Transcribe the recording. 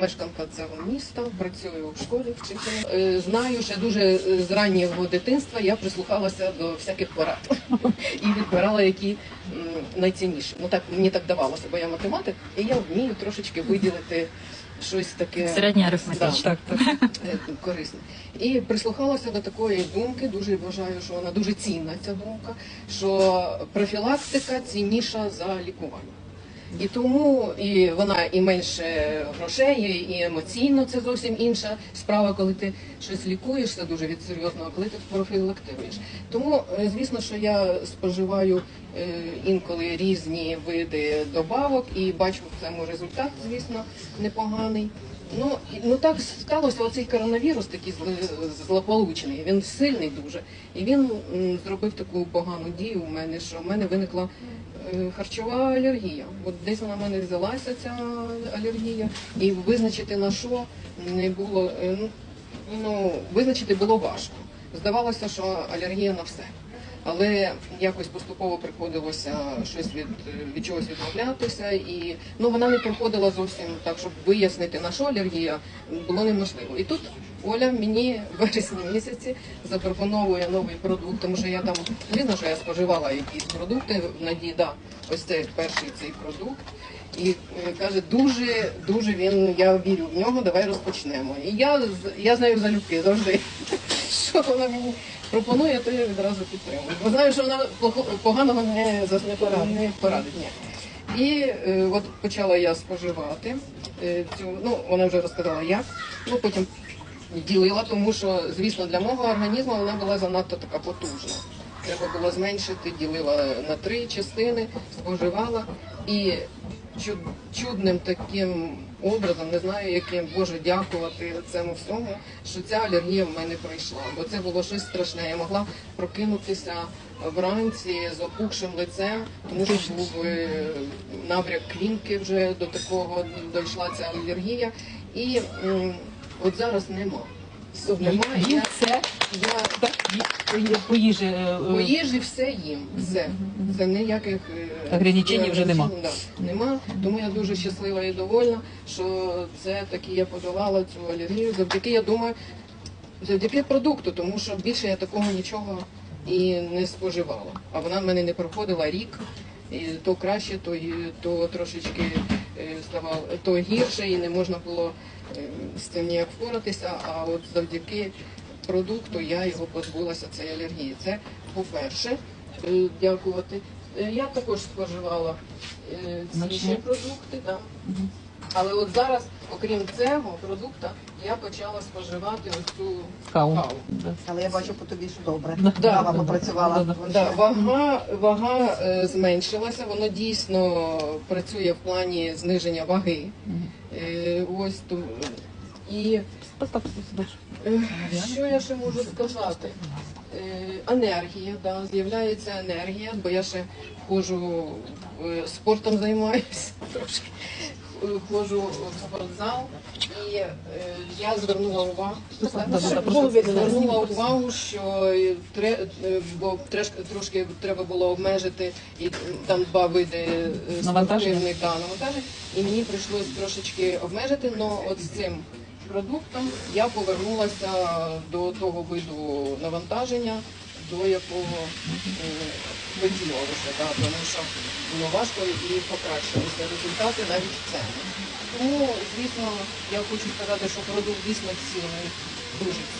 мешканка цього міста, працюю в школі вчителем. Е, Знаю, що дуже е, з раннього дитинства я прислухалася до всяких порад і відбирала які найцінніші. Ну так мені так давалося, бо я математик, і я вмію трошечки виділити щось таке Середня. Да, е, корисне. І прислухалася до такої думки. Дуже вважаю, що вона дуже цінна ця думка, що профілактика цінніша за лікування. І тому і вона і менше грошей, і емоційно це зовсім інша справа, коли ти щось лікуєш, це дуже від серйозного, коли ти профілактируєш. Тому, е, звісно, що я споживаю е, інколи різні види добавок і бачу в цьому результат, звісно, непоганий. Ну, ну так сталося, оцей коронавірус такий злополучний, він сильний дуже. І він зробив таку погану дію у мене, що в мене виникла е, харчова алергія. От десь вона в мене взялася ця алергія, і визначити на що не було. е, ну, Ну, визначити було важко. Здавалося, що алергія на все. Але якось поступово приходилося щось від, від чогось відмовлятися, і ну вона не проходила зовсім так, щоб вияснити на що алергія, було неможливо. І тут Оля мені в вересні місяці запропоновує новий продукт, тому що я там звісно, що я споживала якісь продукти в надії, да, ось це перший цей продукт. І е, каже, дуже, дуже він, я вірю в нього, давай розпочнемо. І я, я знаю залюбки завжди, що вона мені пропонує, то я відразу підтримую. Бо знаю, що вона поганого не. Не порадить ні. І е, от почала я споживати е, цю, ну вона вже розказала як, ну потім ділила, тому що, звісно, для мого організму вона була занадто така потужна. Треба було зменшити, ділила на три частини, споживала і чуд, чудним таким образом, не знаю яким, Боже, дякувати цьому всьому, що ця алергія в мене пройшла. Бо це було щось страшне. Я могла прокинутися вранці з опухшим лицем, тому що був е, набряк клінки вже до такого дійшла ця алергія. І м, от зараз нема. Немає. Я, Це я по їжі. е, по е, їжі все їм. Все. Це ніяких е, Ограничень вже нема. Да, нема. Тому я дуже щаслива і довольна, що це таки я подолала цю алергію. Завдяки, я думаю, завдяки продукту, тому що більше я такого нічого і не споживала. А вона в мене не проходила рік. І то краще, то, то трошечки е, ставало, то гірше, і не можна було е, з цим ніяк впоратися. А от завдяки продукту я його позбулася цієї алергії. Це по-перше, е, дякувати. Е, Я також споживала е, ці продукти, да. Але от зараз, окрім цього продукту, я почала споживати ось цю Каву. каву. Але я бачу по тобі, що добре. Да. Кава Да. попрацювала. Да, Да, вага, вага е, зменшилася, воно дійсно працює в плані зниження ваги. Е, ось ту. І е, що я ще можу сказати? Е, енергія, да, з'являється енергія, бо я ще ходжу е, спортом займаюся трошки. Ходжу в спортзал і е, я звернула увагу. Звернула увагу, що тре- е, бо треш- трошки треба було обмежити і там два види е, спортивних да, навантажень, і мені прийшлось трошечки обмежити, але от з цим продуктом я повернулася до того виду навантаження, до якого е, хотіла да, тому що було важко і покращилися результати навіть в цьому. Тому, звісно, я хочу сказати, що продукт дійсно цінний, дуже